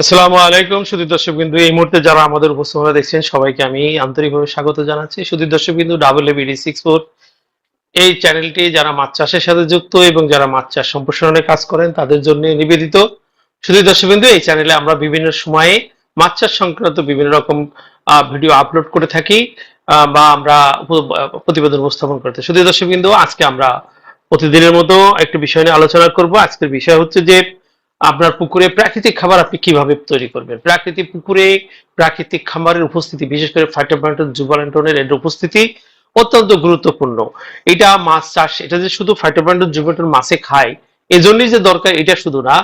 আসসালামু আলাইকুম সুদীর দর্শক বিন্দু এই মুহূর্তে যারা আমাদের উপস্থাপনা দেখছেন, সবাইকে আমি আন্তরিকভাবে স্বাগত জানাচ্ছি। সুদীর দর্শক বিন্দু ডাবল এবিডি সিক্স ফোর এই চ্যানেলটি যারা মাছ চাষের সাথে যুক্ত এবং যারা মাছ চাষ সম্প্রসারণে কাজ করেন, তাদের জন্য নিবেদিত। সুদীর দর্শক বিন্দু এই চ্যানেলে আমরা বিভিন্ন সময়ে মাছ চাষ সংক্রান্ত বিভিন্ন রকম ভিডিও আপলোড করে থাকি বা আমরা প্রতিবেদন উপস্থাপন করে থাকি। সুদীর দর্শক বিন্দু আজকে আমরা প্রতিদিনের মতো একটি বিষয় নিয়ে আলোচনা করব। আজকের বিষয় হচ্ছে যে আপনার পুকুরে প্রাকৃতিক খাবার আপনি কীভাবে তৈরি করবেন? প্রাকৃতিক পুকুরে প্রাকৃতিক খাবারের উপস্থিতি, বিশেষ করে ফাইটোপ্লান্টন জুবালান্টনের এর উপস্থিতি অত্যন্ত গুরুত্বপূর্ণ। এটা মাছ চাষ, এটা যে শুধু ফাইটোপ্লান্টন জুবালান্টন মাছে খায়, এজন্যই যে দরকার এটা শুধু না।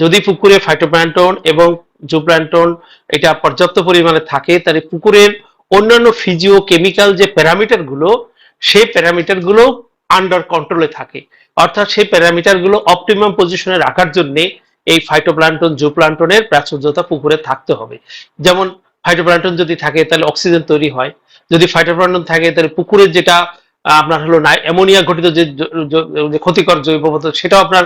যদি পুকুরে ফাইটোপ্লান্টন এবং জুপ্লান্টন এটা পর্যাপ্ত পরিমাণে থাকে, তাহলে পুকুরের অন্যান্য ফিজিও কেমিক্যাল যে প্যারামিটারগুলো সেই প্যারামিটারগুলো আন্ডার কন্ট্রোলে থাকে। অর্থাৎ সেই প্যারামিটারগুলো অপটিমাম পজিশনে রাখার জন্য এই ফাইটোপ্লান্টন জুপ্লান্টনের প্রাচুর্যতা পুকুরে থাকতে হবে। যেমন ফাইটোপ্লান্টন যদি থাকে, তাহলে অক্সিজেন তৈরি হয়। যদি ফাইটোপ্লান্টন থাকে, তাহলে পুকুরের যেটা আপনার হলো অ্যামোনিয়া ঘটিত যে ক্ষতিকর জৈব পদার্থ, সেটাও আপনার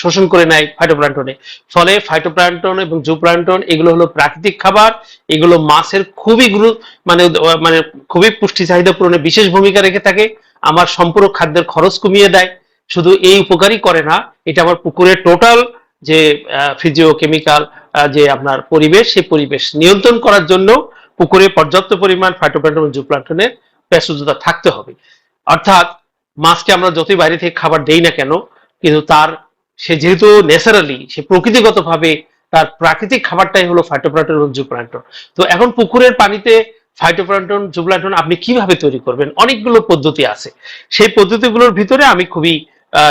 শোষণ করে নেয় ফাইটোপ্লান্টনে ফলে ফাইটোপ্লান্টন এবং জুপ্লান্টন এগুলো হলো প্রাকৃতিক খাবার, এগুলো মাছের খুবই গুরু মানে মানে খুবই পুষ্টি চাহিদা পূরণে বিশেষ ভূমিকা রেখে থাকে, আমার সম্পূর্ণ খাদ্যের খরচ কমিয়ে দেয়। শুধু এই উপকারই করে না, এটা আমার পুকুরের টোটাল যে ফিজিও কেমিক্যাল যে আপনার পরিবেশ, সেই পরিবেশ নিয়ন্ত্রণ করার জন্য পুকুরে পর্যাপ্ত পরিমাণ ফাইটোপ্লান্টন জুপ্লান্টনের প্যাসুজতা থাকতে হবে। অর্থাৎ মাছকে আমরা যতই বাইরে থেকে খাবার দেই না কেন, কিন্তু তার, সে যেহেতু ন্যাচারালি, সে প্রকৃতিগতভাবে তার প্রাকৃতিক খাবারটাই হলো ফাইটোপ্লান্টন এবং জুপ্লান্টন তো এখন পুকুরের পানিতে ফাইটোপ্লান্টন জুপ্লান্টন আপনি কীভাবে তৈরি করবেন? অনেকগুলো পদ্ধতি আছে। সেই পদ্ধতিগুলোর ভিতরে আমি খুবই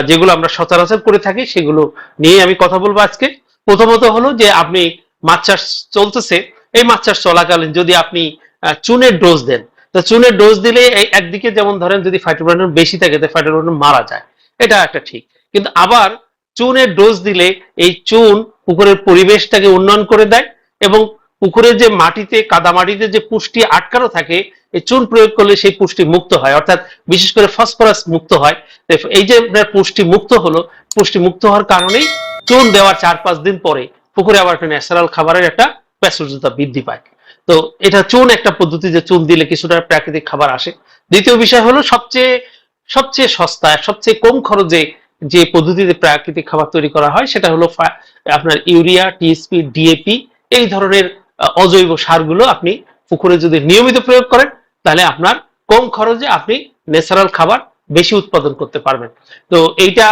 যেগুলো আমরা সচরাচর করে থাকি, সেগুলো নিয়ে আমি কথা বলব আজকে। প্রথমত হলো যে আপনি মাছ চাষ চলতেছে। এই মাছ চাষ চলাকালীন যদি আপনি চুনের ডোজ দেন তো চুনের ডোজ দিলে একদিকে যেমন ধরেন যদি ফাইটোপ্লান্টন বেশি থাকে তাহলে ফাইটোপ্লান্টন মারা যায়। এটা একটা ঠিক। কিন্তু আবার চুনের ডোজ দিলে এই চুন পুকুরের পরিবেশটাকে উন্নয়ন করে দেয় এবং পুকুরের যে মাটিতে, কাদা মাটিতে যে পুষ্টি আটকানো থাকে, এই চুন প্রয়োগ করলে সেই পুষ্টি মুক্ত হয়। অর্থাৎ বিশেষ করে ফসফরাস মুক্ত হয়। এই যে আপনার পুষ্টি মুক্ত হলো, পুষ্টি মুক্ত হওয়ার কারণেই চুন দেওয়ার চার পাঁচ দিন পরে পুকুরে আবার একটা ন্যাচারাল খাবারের একটা প্রাচুর্যতা বৃদ্ধি পায়। তো এটা চুন একটা পদ্ধতি যে চুন দিলে কিছুটা প্রাকৃতিক খাবার আসে। দ্বিতীয় বিষয় হলো সবচেয়ে সবচেয়ে সস্তা, সবচেয়ে কম খরচে যে পদ্ধতিতে প্রাকৃতিক খাবার তৈরি করা হয় সেটা হলো আপনার ইউরিয়া, টিএসপি, ডিএপি এই ধরনের অজৈব সারগুলো আপনি পুকুরে যদি নিয়মিত প্রয়োগ করেন তাহলে আপনার কম খরচে আপনি ন্যাচারাল খাবার বেশি উৎপাদন করতে পারবেন। তো এইটা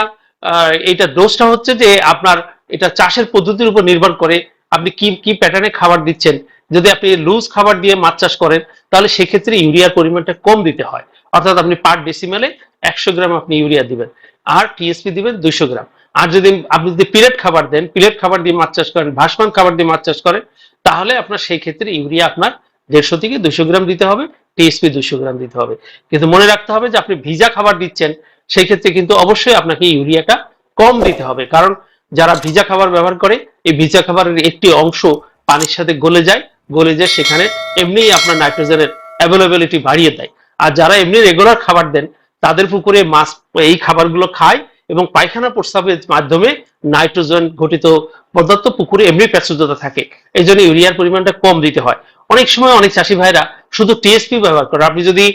এইটা দোষটা হচ্ছে যে আপনার এটা চাষের পদ্ধতির উপর নির্ভর করে আপনি কি কি প্যাটার্নে খাবার দিচ্ছেন যদি আপনি লুজ খাবার দিয়ে মাছ চাষ করেন, তাহলে সেক্ষেত্রে ইউরিয়ার পরিমাণটা কম দিতে হয়। অর্থাৎ আপনি পার ডেসিমেলে একশো গ্রাম আপনি ইউরিয়া দিবেন, আর টিএসপি দিবেন দুইশো গ্রাম। আর যদি আপনি যদি পিলেট খাবার দেন পিলেট খাবার দিয়ে মাছ চাষ করেন, ভাসমান খাবার দিয়ে মাছ চাষ করেন, তাহলে আপনার সেই ক্ষেত্রে ইউরিয়া আপনার দেড়শো থেকে দুশো গ্রাম দিতে হবে টিএসপি দুশো গ্রাম দিতে হবে। কিন্তু মনে রাখতে হবে যে আপনি ভিজা খাবার দিচ্ছেন, সেই ক্ষেত্রে কিন্তু অবশ্যই আপনাকে ইউরিয়াটা কম দিতে হবে। কারণ যারা ভিজা খাবার ব্যবহার করে, এই ভিজা খাবারের একটি অংশ পানির সাথে গলে যায় গলে যায় সেখানে এমনিই আপনার নাইট্রোজেনের অ্যাভেলেবিলিটি বাড়িয়ে দেয়। আর যারা এমনি রেগুলার খাবার দেন, তাদের পুকুরে মাছ, এই খাবারগুলো খায় এবং পায়খানা প্রস্রাবের মাধ্যমে নাইট্রোজেন ঘটিত পদার্থ পুকুরে এমনি প্যাচুর্যতা থাকে। এই জন্য ইউরিয়ার পরিমাণটা কম দিতে হয়। অনেক সময় অনেক চাষি ভাইরা শুধু টিএসপি ব্যবহার করে। আপনি যদি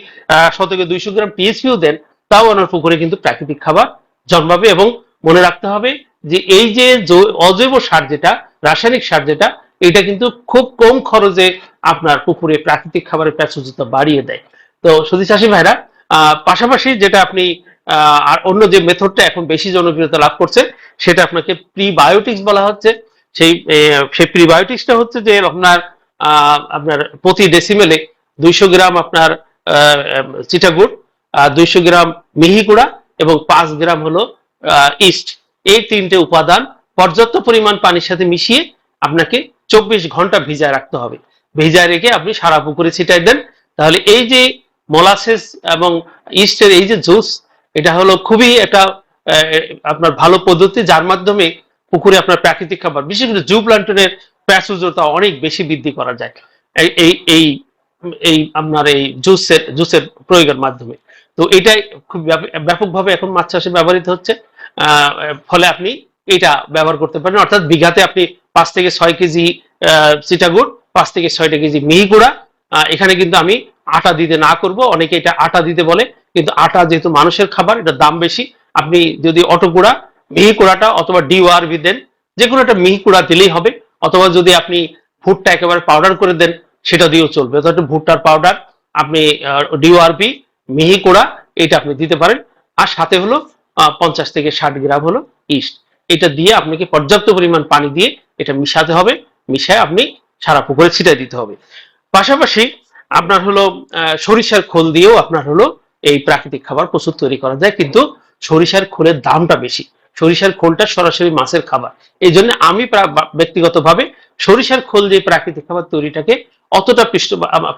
শতকে দুইশো গ্রাম টিএসপিও দেন, তাও ওনার পুকুরে কিন্তু প্রাকৃতিক খাবার জন্মাবে এবং মনে রাখতে হবে যে এই যে অজৈব সার যেটা, রাসায়নিক সার যেটা এটা কিন্তু খুব কম খরচে আপনার পুকুরে প্রাকৃতিক খাবারের প্রাচুর্যতা বাড়িয়ে দেয়। তো সতী চাষী ভাইরা পাশাপাশি যেটা আপনি আর অন্য যে মেথডটা এখন বেশি জনপ্রিয়তা লাভ করছে, সেটা আপনাকে প্রিবায়োটিক্স বলা হচ্ছে। সেই সেই প্রিবায়োটিক্সটা হচ্ছে যে আপনার আপনার প্রতি ডেসিমেলে দুইশো গ্রাম আপনার চিটাগুড় দুইশো গ্রাম মিহি গুঁড়া এবং পাঁচ গ্রাম হলো ইস্ট। এই তিনটে উপাদান পর্যাপ্ত পরিমাণ পানির সাথে মিশিয়ে আপনাকে চব্বিশ ঘণ্টা ভিজায় রাখতে হবে। ভিজায় রেখে আপনি সারা পুকুরে ছিটাই দেন। তাহলে এই যে মোলাসেস এবং ইস্টের এই যে জুস, এটা হলো খুবই একটা আপনার ভালো পদ্ধতি, যার মাধ্যমে পুকুরে আপনার প্রাকৃতিক খাবার, বিশেষ করে জু প্লান্টনের প্রাচুর্যতা অনেক বেশি বৃদ্ধি করা যায়। এই এই এই আপনার এই জুসের জুসের প্রয়োগের মাধ্যমে। তো এটাই খুব ব্যাপ- ব্যাপকভাবে এখন মাছ চাষে ব্যবহৃত হচ্ছে। ফলে আপনি এটা ব্যবহার করতে পারেন। অর্থাৎ বিঘাতে আপনি পাঁচ থেকে ছয় কেজি চিটাগুড় পাঁচ থেকে ছয়টা কেজি মিহি এখানে কিন্তু আমি আটা দিতে না করব। অনেকে এটা আটা দিতে বলে, কিন্তু আটা যেহেতু মানুষের খাবার এটা দাম বেশি। আপনি যদি অটো গুঁড়া, মিহি কুড়াটা অথবা ডিওআরবি দেন যে কোনো একটা মিহি কুড়া দিলেই হবে। অথবা যদি আপনি ভুট্টা একেবারে পাউডার করে দেন, সেটা দিয়েও চলবে। অর্থাৎ ভুট্টার পাউডার আপনি ডিওআরপি মিহি কুড়া এটা আপনি দিতে পারেন। আর সাথে হলো পঞ্চাশ থেকে ষাট গ্রাম হলো ইস্ট। এটা দিয়ে আপনাকে পর্যাপ্ত পরিমাণ পানি দিয়ে এটা মিশাতে হবে, মিশায় আপনি সারা পুকুরে ছিটাই দিতে হবে। পাশাপাশি আপনার হলো সরিষার খোল দিয়েও আপনার হলো এই প্রাকৃতিক খাবার প্রস্তুত তৈরি করা যায়, কিন্তু সরিষার খোলের দামটা বেশি। সরিষার খোলটা সরাসরি মাছের খাবার। এই জন্য আমি ব্যক্তিগতভাবে সরিষার খোল দিয়ে প্রাকৃতিক খাবার তৈরিটাকে অতটা পৃষ্ঠ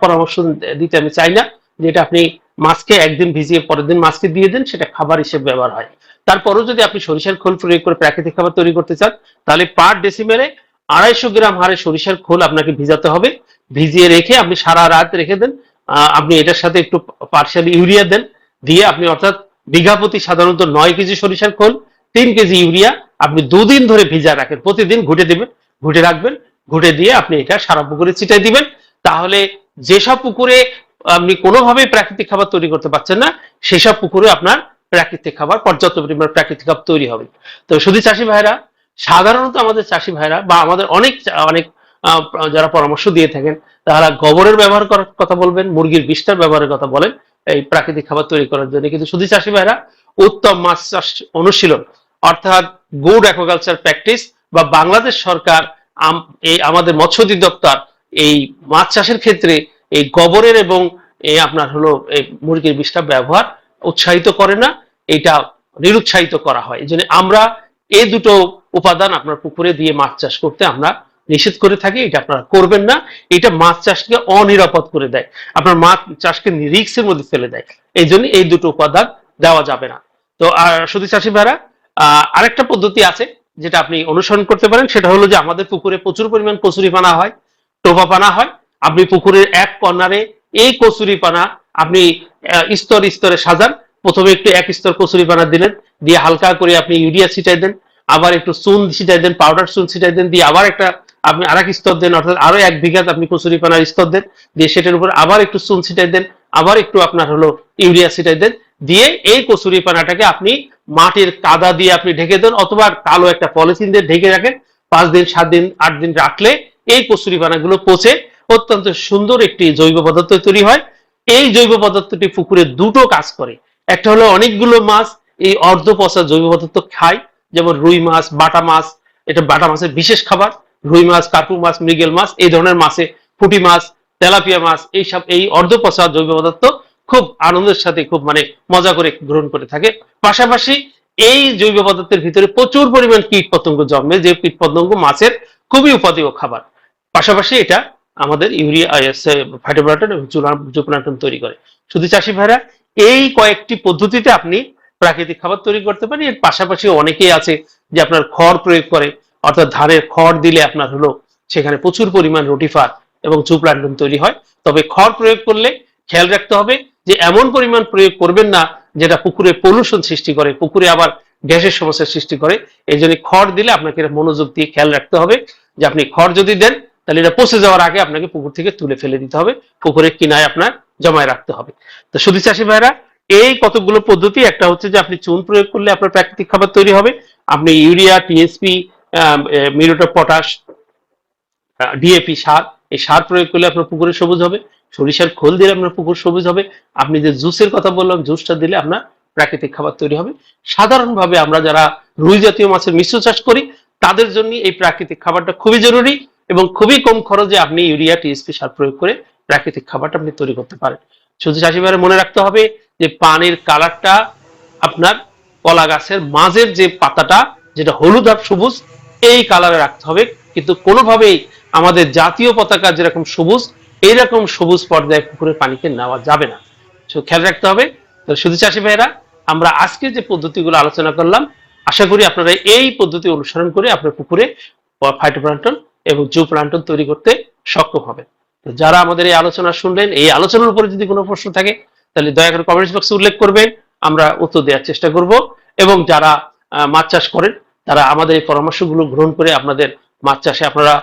পরামর্শ দিতে আমি চাই না, যেটা আপনি মাছকে একদিন ভিজিয়ে পরের দিন মাছকে দিয়ে দেন, সেটা খাবার হিসেবে ব্যবহার হয়। তারপরেও যদি আপনি সরিষার খোল প্রয়োগ করে প্রাকৃতিক খাবার তৈরি করতে চান, তাহলে পার ডেসিমেলে আড়াইশো গ্রাম হারে সরিষার খোল আপনাকে ভিজাতে হবে। ভিজিয়ে রেখে আপনি সারা রাত রেখে দেন। আপনি এটার সাথে একটু পার্শালি ইউরিয়া দেন। দিয়ে আপনি অর্থাৎ বিঘা প্রতি সাধারণত নয় কেজি সরিষার খোল, তিন কেজি ইউরিয়া আপনি দুদিন ধরে ভিজা রাখেন। প্রতিদিন ঘুটে দিবেন, ঘুটে রাখবেন, ঘুটে দিয়ে আপনি এটা সারা পুকুরে ছিটাই দিবেন। তাহলে যেসব পুকুরে আপনি কোনোভাবেই প্রাকৃতিক খাবার তৈরি করতে পারছেন না, সেসব পুকুরে আপনার প্রাকৃতিক খাবার, পর্যাপ্ত পরিমাণ প্রাকৃতিক খাবার তৈরি হবে। তো শুধু চাষি ভাইরা, সাধারণত আমাদের চাষি ভাইরা বা আমাদের অনেক অনেক যারা পরামর্শ দিয়ে থাকেন, তারা গোবরের ব্যবহার করার কথা বলবেন, মুরগির বিষটার ব্যবহারের কথা বলেন, এই প্রাকৃতিক খাবার তৈরি করার জন্য। কিন্তু শুধু চাষি ভাইরা উত্তম মাছ চাষ অনুশীলন, অর্থাৎ গুড অ্যাকোয়াকালচার প্র্যাকটিস বা বাংলাদেশ সরকার এই আমাদের মৎস্য অধিদপ্তর এই মাছ চাষের ক্ষেত্রে এই গোবরের এবং এই আপনার হলো এই মুরগির বিষটা ব্যবহার উৎসাহিত করে না, এটা নিরুৎসাহিত করা হয়। এই আমরা এই দুটো উপাদান আপনার পুকুরে দিয়ে মাছ চাষ করতে আমরা নিষেধ করে থাকি, এটা আপনারা করবেন না। এটা মাছ চাষকে অনিরাপদ করে দেয়। আপনার মাছ চাষকে রিক্সের মধ্যে ফেলে দেয়। এই জন্য এই দুটো উপাদান দেওয়া যাবে না। তো, আর শুধু চাষি ভাইরা আরেকটা পদ্ধতি আছে যেটা আপনি অনুসরণ করতে পারেন, সেটা হলো যে আমাদের পুকুরে প্রচুর পরিমাণ কচুরি পানা হয় টোপা পানা হয়। আপনি পুকুরের এক কর্নারে এই কচুরি পানা আপনি স্তর স্তরে সাজান। প্রথমে একটু এক স্তর কচুরি পানা দিলেন, দিয়ে হালকা করে আপনি ইউরিয়া ছিটাই দেন, আবার একটু চুন ছিটাই দেন পাউডার চুন ছিটাই দেন, দিয়ে আবার একটা আপনি আর এক স্তর দেন, অর্থাৎ আরও এক বিঘাত আপনি কচুরি পানার স্তর দেন, দিয়ে সেটার উপর আবার একটু চুন ছিটাই দেন, আবার একটু আপনার হলো ইউরিয়া ছিটাই দেন, দিয়ে এই কচুরি পানাটাকে আপনি মাটির কাদা দিয়ে আপনি ঢেকে দেন, অথবা কালো একটা পলিথিন দিয়ে ঢেকে রাখেন, পাঁচ দিন, সাত দিন, আট দিন রাখলে এই কচুরি পানাগুলো পচে অত্যন্ত সুন্দর একটি জৈব পদার্থ তৈরি হয়। এই জৈব পদার্থটি পুকুরে দুটো কাজ করে। একটা হলো অনেকগুলো মাছ এই অর্ধ পচা জৈব পদার্থ খায়, যেমন রুই মাছ, বাটা মাছ, এটা বাটা মাছের বিশেষ খাবার, রুই মাছ কার্পু মাছ, মৃগেল মাছ, এই ধরনের মাছে পুঁটি মাছ, তেলাপিয়া মাছ, এইসব এই অর্ধ পচা জৈব পদার্থ খুব আনন্দের সাথে, খুব মানে মজা করে গ্রহণ করে থাকে। পাশাপাশি এই জৈব পদার্থের ভিতরে প্রচুর পরিমাণ কীট পতঙ্গ জন্মে, যে কীট পতঙ্গ মাছের খুবই উপাদেয় খাবার। পাশাপাশি এটা আমাদের ইউরিয়া ফাইটোপ্লাটন এবং জুপ্লাটন তৈরি করে। শুধু চাষি ভাইরা, এই কয়েকটি পদ্ধতিতে আপনি প্রাকৃতিক খাবার তৈরি করতে পারেন। এর পাশাপাশি অনেকেই আছে যে আপনার খড় প্রয়োগ করে, অর্থাৎ ধানের খড় দিলে আপনার হলো সেখানে প্রচুর পরিমাণ রুটিফার এবং জুপ্লান্টন তৈরি হয়। তবে খড় প্রয়োগ করলে খেয়াল রাখতে হবে যে এমন পরিমাণ প্রয়োগ করবেন না যেটা পুকুরে পলিউশন সৃষ্টি করে, পুকুরে আবার গ্যাসের সমস্যার সৃষ্টি করে। এই জন্য খড় দিলে আপনাকে মনোযোগ দিয়ে খেয়াল রাখতে হবে যে আপনি খড় যদি দেন তাহলে এটা পচে যাওয়ার আগে আপনাকে পুকুর থেকে তুলে ফেলে দিতে হবে। পুকুরের কিনায় আপনার জমায় রাখতে হবে। তো শুধু চাষি ভাইরা, এই কতগুলো পদ্ধতি, একটা হচ্ছে যে আপনি চুন প্রয়োগ করলে আপনার প্রাকৃতিক খাবার তৈরি হবে। আপনি ইউরিয়া, টিএসপি মিরোটা পটাশ ডিএপি সার, এই সার প্রয়োগ করলে আপনার পুকুরে সবুজ হবে। সরিষার খোল দিলে আপনার পুকুর সবুজ হবে। আপনি যে জুসের কথা বললাম, জুসটা দিলে আপনার প্রাকৃতিক খাবার তৈরি হবে। সাধারণভাবে আমরা যারা রুই জাতীয় মাছের মিশ্র চাষ করি, তাদের জন্য এই প্রাকৃতিক খাবারটা খুবই জরুরি। এবং খুবই কম খরচে আপনি ইউরিয়া টিএসপি সার প্রয়োগ করে প্রাকৃতিক খাবারটা আপনি তৈরি করতে পারেন। শুধু চাষি ভাইয়ের মনে রাখতে হবে যে পানির কালারটা আপনার কলা গাছের মাঝের যে পাতাটা, যেটা হলুদ আর সবুজ, এই কালারে রাখতে হবে। কিন্তু কোনোভাবেই আমাদের জাতীয় পতাকা যেরকম সবুজ, এইরকম সবুজ পর্যায়ে পুকুরের পানিকে নেওয়া যাবে না। খেয়াল রাখতে হবে। তো শুধু চাষি ভাইয়েরা আমরা আজকে যে পদ্ধতিগুলো আলোচনা করলাম, আশা করি আপনারা এই পদ্ধতি অনুসরণ করে আপনার পুকুরে ফাইটোপ্লান্টন এবং জু প্লান্টন তৈরি করতে সক্ষম হবেন তো যারা আমাদের এই আলোচনা শুনলেন, এই আলোচনার উপরে যদি কোনো প্রশ্ন থাকে, তাহলে দয়া করে কমেন্টস বক্সে উল্লেখ করবেন, আমরা উত্তর দেওয়ার চেষ্টা করব। এবং যারা মাছ চাষ করেন, তারা আমাদের এই পরামর্শগুলো গ্রহণ করে আপনাদের মাছ চাষে আপনারা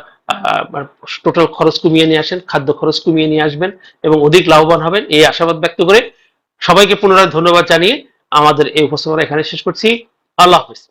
টোটাল খরচ কমিয়ে নিয়ে আসেন, খাদ্য খরচ কমিয়ে নিয়ে আসবেন এবং অধিক লাভবান হবেন। এই আশাবাদ ব্যক্ত করে সবাইকে পুনরায় ধন্যবাদ জানিয়ে আমাদের এই উপস্থাপনা এখানে শেষ করছি। আল্লাহ হাফিজ।